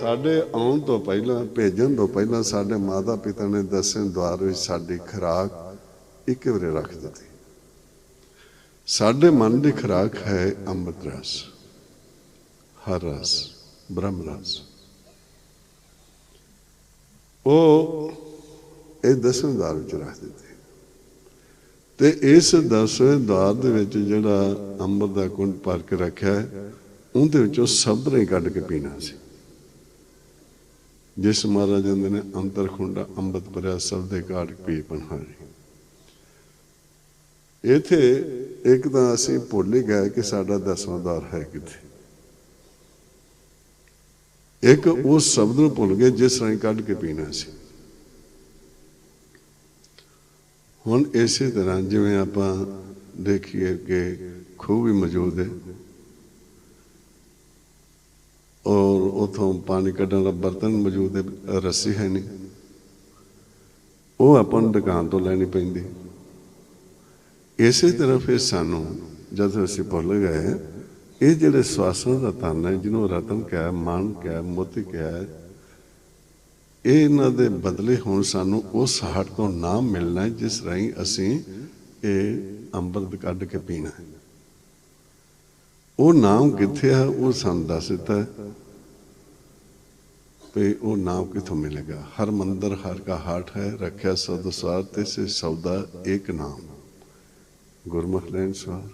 ਸਾਡੇ ਆਉਣ ਤੋਂ ਪਹਿਲਾਂ ਭੇਜਣ ਤੋਂ ਪਹਿਲਾਂ ਸਾਡੇ ਮਾਤਾ ਪਿਤਾ ਨੇ ਦਸਵੇਂ ਦਵਾਰ ਵਿੱਚ ਸਾਡੀ ਖੁਰਾਕ ਇੱਕ ਵਾਰੇ ਰੱਖ ਦਿੱਤੀ ਸਾਡੇ ਮਨ ਦੀ ਖੁਰਾਕ ਹੈ ਅੰਮ੍ਰਿਤ ਰਸ ਹਰ ਰਸ ਬ੍ਰਹਮ ਰਸ ਉਹ ਇਹ ਦਸਵੇਂ ਦਵਾਰ ਵਿੱਚ ਰੱਖ ਦਿੱਤੇ। ਤੇ ਇਸ ਦਸਵੇਂ ਦਵਾਰ ਦੇ ਵਿੱਚ ਜਿਹੜਾ ਅੰਮ੍ਰਿਤ ਦਾ ਕੁੰਡ ਭਰ ਕੇ ਰੱਖਿਆ ਹੈ ਉਹਦੇ ਵਿੱਚੋਂ ਸ਼ਬਦ ਨੇ ਕੱਢ ਕੇ ਪੀਣਾ ਸੀ। ਜਿਸ ਮਹਾਰਾਜ ਕਹਿੰਦੇ ਨੇ, ਅੰਤਰ ਖੁੰਡਾ ਅੰਮ੍ਰਿਤ ਭਰਿਆ, ਸਭ ਦੇ ਕਾਟ ਪੀ ਪਨਹਾਰੀ ਇਥੇ ਇੱਕ ਤਾਂ ਅਸੀਂ ਭੁੱਲ ਹੀ ਗਏ ਕਿ ਸਾਡਾ ਦਸਵਾਂ ਦਰ ਹੈ ਕਿੱਥੇ। ਇੱਕ ਉਸ ਸ਼ਬਦ ਨੂੰ ਭੁੱਲ ਗਏ ਜਿਸ ਰਾਹੀਂ ਕੱਢ ਕੇ ਪੀਣਾ ਸੀ। ਹੁਣ ਇਸੇ ਤਰ੍ਹਾਂ ਜਿਵੇਂ ਆਪਾਂ ਦੇਖੀਏ ਕਿ ਖੂਹ ਵੀ ਮੌਜੂਦ ਹੈ ਔਰ ਉਥੋਂ ਪਾਣੀ ਕੱਢਣ ਦਾ ਬਰਤਨ ਮੌਜੂਦ ਹੈ, ਰੱਸੀ ਹੈ ਨਹੀਂ। ਉਹ ਆਪਾਂ ਨੂੰ ਦੁਕਾਨ ਤੋਂ ਲੈਣੀ ਪੈਂਦੀ। ਇਸੇ ਤਰ੍ਹਾਂ ਫਿਰ ਸਾਨੂੰ ਜਦ ਅਸੀਂ ਭੁੱਲ ਗਏ ਇਹ ਜਿਹੜੇ ਸਵਾਸਾਂ ਦਾ ਧਨ ਹੈ, ਜਿਹਨੂੰ ਰਤਨ ਕਿਹਾ, ਮਾਨ ਕਿਹਾ, ਮੋਤੀ ਕਿਹਾ, ਇਹ ਇਹਨਾਂ ਦੇ ਬਦਲੇ ਹੁਣ ਸਾਨੂੰ ਉਸ ਹੱਟ ਤੋਂ ਨਾਮ ਮਿਲਣਾ ਜਿਸ ਰਾਹੀਂ ਅਸੀਂ ਇਹ ਅੰਮ੍ਰਿਤ ਕੱਢ ਕੇ ਪੀਣਾ ਹੈ। ਉਹ ਨਾਮ ਕਿੱਥੇ ਹੈ ਉਹ ਸਾਨੂੰ ਦੱਸ ਦਿੱਤਾ ਹੈ ਉਹ ਨਾਮ ਕਿੱਥੋਂ ਮਿਲੇਗਾ। ਹਰ ਮੰਦਰ, ਹਰ ਕਾ ਹਾਟ ਹੈ, ਰੱਖਿਆ ਸਦ ਤੇ ਸੇ ਸੌਦਾ ਇੱਕ ਨਾਮ। ਗੁਰਮੁਖ ਲੈਣ ਸਵਾਰ।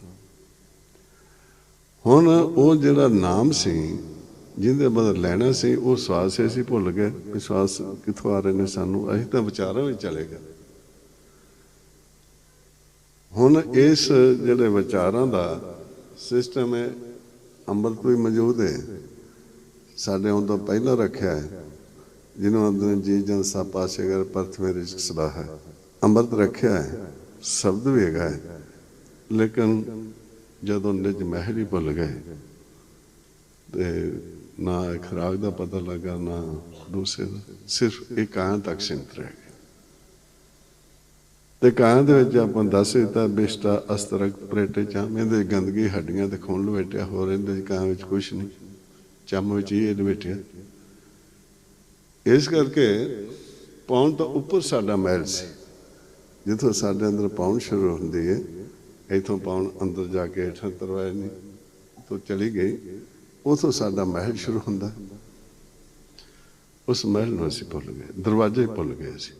ਹੁਣ ਉਹ ਜਿਹੜਾ ਨਾਮ ਸੀ, ਜਿਹਦੇ ਬਦਲ ਲੈਣਾ ਸੀ, ਉਹ ਸਵਾਸ ਸੀ ਅਸੀਂ ਭੁੱਲ ਗਏ ਵੀ ਸਵਾਸ ਕਿੱਥੋਂ ਆ ਰਹੇ ਨੇ ਸਾਨੂੰ। ਅਸੀਂ ਤਾਂ ਵਿਚਾਰਾਂ ਵਿੱਚ ਚਲੇ ਗਏ। ਹੁਣ ਇਸ ਜਿਹੜੇ ਵਿਚਾਰਾਂ ਦਾ ਸਿਸਟਮ ਹੈ ਅੰਮ੍ਰਿਤ ਵੀ ਮੌਜੂਦ ਹੈ। ਸਾਡੇ ਆਉਣ ਤੋਂ ਪਹਿਲਾਂ ਰੱਖਿਆ ਹੈ। ਜਿਹਨੂੰ ਅੰਦਰ ਜੀ ਜਨ ਸਭ ਪਾਸੇ ਪਰਥ ਮੇ ਰਿਸ਼ਕ ਸਦਾ ਹੈ। ਅੰਮ੍ਰਿਤ ਰੱਖਿਆ ਹੈ। ਸ਼ਬਦ ਵੀ ਹੈਗਾ ਹੈ। ਲੇਕਿਨ ਜਦੋਂ ਨਿਜ ਮਹਿਲ ਹੀ ਭੁੱਲ ਗਏ ਤੇ ਨਾ ਇਹ ਖੁਰਾਕ ਦਾ ਪਤਾ ਲੱਗਾ, ਨਾ ਦੂਸਰੇ ਦਾ, ਸਿਰਫ ਇੱਕ ਆਂ ਤੱਕ ਸਿੰਤ ਰਹਿ ਗਏ ਤੇ ਕਾਂ ਦੇ ਵਿੱਚ ਆਪਾਂ ਦੱਸ ਦਿੱਤਾ, ਬਿਸ਼ਟਾ, ਅਸਤਰਕ, ਪ੍ਰੇਟੇ ਚਾਮੇ ਦੇ ਗੰਦਗੀ ਹੱਡੀਆਂ ਤੇ ਖੂਨ ਲਵੇਟਿਆ ਹੋ ਰਹਿੰਦੇ ਕਾਂ ਵਿੱਚ ਕੁਝ ਨਹੀਂ। ਚੰਮ ਵਿੱਚ ਹੀ ਇਹ ਲਵੇਟਿਆ। ਇਸ ਕਰਕੇ ਪੌਣ ਤੋਂ ਉੱਪਰ ਸਾਡਾ ਮਹਿਲ ਸੀ। ਜਿੱਥੋਂ ਸਾਡੇ ਅੰਦਰ ਪੌਣ ਸ਼ੁਰੂ ਹੁੰਦੀ ਹੈ ਇਥੋਂ ਪਾਉਣ ਅੰਦਰ ਜਾ ਕੇ ਹੇਠਾਂ ਤਰਵਾਏ ਨਹੀਂ ਤੋਂ ਚਲੀ ਗਈ। ਉਥੋਂ ਸਾਡਾ ਮਹਿਲ ਸ਼ੁਰੂ ਹੁੰਦਾ। ਉਸ ਮਹਿਲ ਨੂੰ ਅਸੀਂ ਭੁੱਲ ਗਏ, ਦਰਵਾਜ਼ੇ ਭੁੱਲ ਗਏ ਸੀ